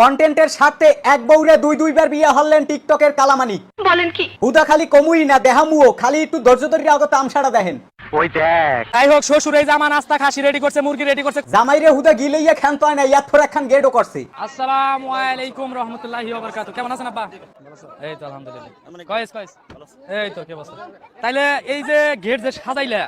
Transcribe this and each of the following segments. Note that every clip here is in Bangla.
কন্টেন্টের স্বার্থে এক বউরে দুই দুইবার বিয়ে হলেন টিকটকের কালামানি। বলেন কি? হুদা খালি কমুই না দেহামুও খালি একটু ধৈর্য ধরে আগত তামসাটা দেখেন। ওই দেখ। যাই হোক শ্বশুর এই জামা নাস্তা খাসি রেডি করছে মুরগি রেডি করছে। জামাইরে হুদা গিলেইয়া খান্ত হয় না ইয়ার থর একখান গেটও করছে। আসসালামু আলাইকুম রহমতুল্লাহি ওয়া বারাকাতুহু। কেমন আছেন আব্বা? এই তো আলহামদুলিল্লাহ। কয়েস কয়েস। এই তো কি অবস্থা? তাইলে এই যে গেট যে সাজাইলে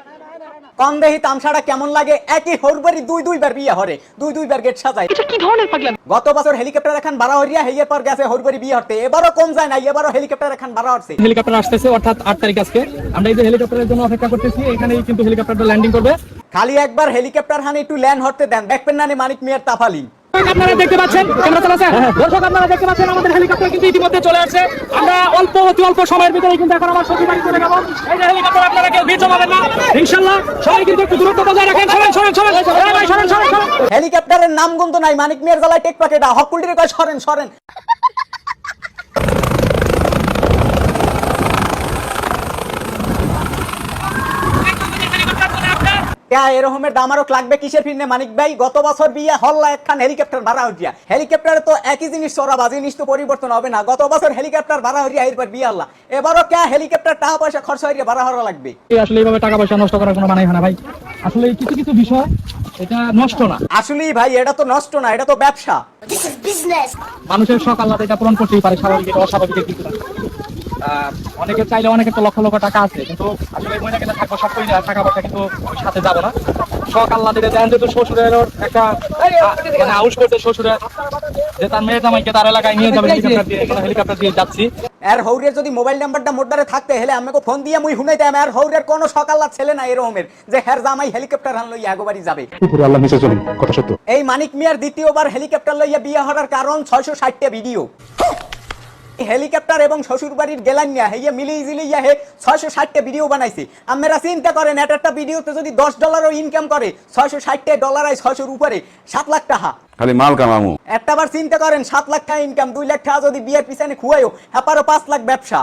কম দেহি তামসাটা কেমন লাগে? একই হরবারি দুই বার বিয়ে হরে। দুই দুইবার গেট সাজায়। এটা কি ধরনের পাগলাম? গত বছর হেলিকপ্টার এখন বাড়া হরিয়া হেয়ের পর গেছে হরবারি বিয়ে হরতে। এবারও কম যায় না এবারও হেলিকপ্টার এখন বাড়া হরছে। হেলিকপ্টার আসতেছে অর্থাৎ আট তারিখ আজকে। আমরা এই যে হেলিকপ্টারের জন্য অপেক্ষা করতেছি এখানেই কিন্তু হেলিকপ্টারটা ল্যান্ডিং করবে। খালি একবার হেলিকপ্টার হানি একটু ল্যান্ড হরতে দেন। দেখবেন না মানিক মিয়ার তাফালি। আপনারা দেখতে পাচ্ছেন ক্যামেরা চালাচ্ছে দর্শক আপনারা দেখতে পাচ্ছেন আমাদের হেলিকপ্টার কিন্তু ইতিমধ্যে চলে আসছে। আমরা অল্প অতি অল্প সময়ের ভিতরে কিন্তু এখন আমার শ্বশুর বাড়ি চলে যাব। এই যে হেলিকপ্টার আপনারা কেউ ভিড় জমাবেন না। ইনশাল্লাহ সবাই কিন্তু একটু দূরত্ব বজায় রাখেন। সরেন সরেন সরেন সরেন সরেন সরেন হেলিকপ্টারের নাম গন্ত নাই মানিক মিয়ার জ্বালায় টেক পাকেটা। হকুলটির কয় সরেন সরেন। এরকমের দাম আরও লাগবে কিসের ফিরনে মানিক ভাই গত বছর বিয়ে হল্লা একখান হেলিকপ্টার ভাড়া হইয়া। হেলিকপ্টারে তো একই জিনিস চড়াবা জিনিস তো পরিবর্তন হবে না। গত বছর হেলিকপ্টার ভাড়া হইয়া এরপর বিয়ে হল্লা। এবারও ক্যা হেলিকপ্টার টাকা পয়সা খরচ হইয়া ভাড়া হওয়া লাগবে? আসলে এইভাবে টাকা পয়সা নষ্ট করার কোনো মানাই হয় না ভাই। আসলে কিছু কিছু বিষয় এটা নষ্ট না। আসলেই ভাই এটা তো নষ্ট না এটা তো ব্যবসা. মানুষের শখ আল্লাহ এটা পূরণ করতেই পারে স্বাভাবিক অস্বাভাবিক কিছু না। অনেকে চাইলে অনেকের তো লক্ষ লক্ষ টাকা আছে কিন্তু আসলে মহিলা কিনা থাকব সব করে টাকা পয়সা কিন্তু ওই সাথে যাব না। শখ আল্লাহ দিলে দেন যেহেতু শ্বশুরের একটা মানে আউস করতে শ্বশুরের যে তার মেয়ে জামাইকে তার এলাকায় নিয়ে যাবে হেলিকপ্টার দিয়ে হেলিকপ্টার দিয়ে যাচ্ছি। হৌরের যদি মোবাইল নাম্বারটা মোটবারে থাকতে হলে আমাকে ফোন দিয়ে মুই হুনাইতাম আর হৌরের কোনো সকাল্লা ছেলে না এরকমের যে হের জামাই হেলিকপ্টার হান লইয়া আগোবাড়ি যাবে। উপরে আল্লাহ নিচে কথা সত্য। এই মানিক মিয়ার দ্বিতীয়বার হেলিকপ্টার লইয়া বিয়ে হওয়ার কারণ ছয়শো ষাটটা ভিডিও হেলিকপ্টার এবং শ্বশুর বাড়ির গেলানিয়া হেইয়া মিলি ইজিলিয়া হে ছয়শো ষাটটা ভিডিও বানাইছে। আমরা চিন্তা করেন এক একটা ভিডিওতে যদি দশ ডলারও ইনকাম করে ছয়শো ষাটটা ডলার আয় ছয়শোর উপরে সাত লাখ টাকা। খালি মাল কামামু। একটা বার চিন্তা করেন সাত লাখ টাকা ইনকাম দুই লাখ টাকা যদি বিয়ের পিছনে খুয়াইও হ্যাপারও পাঁচ লাখ ব্যবসা।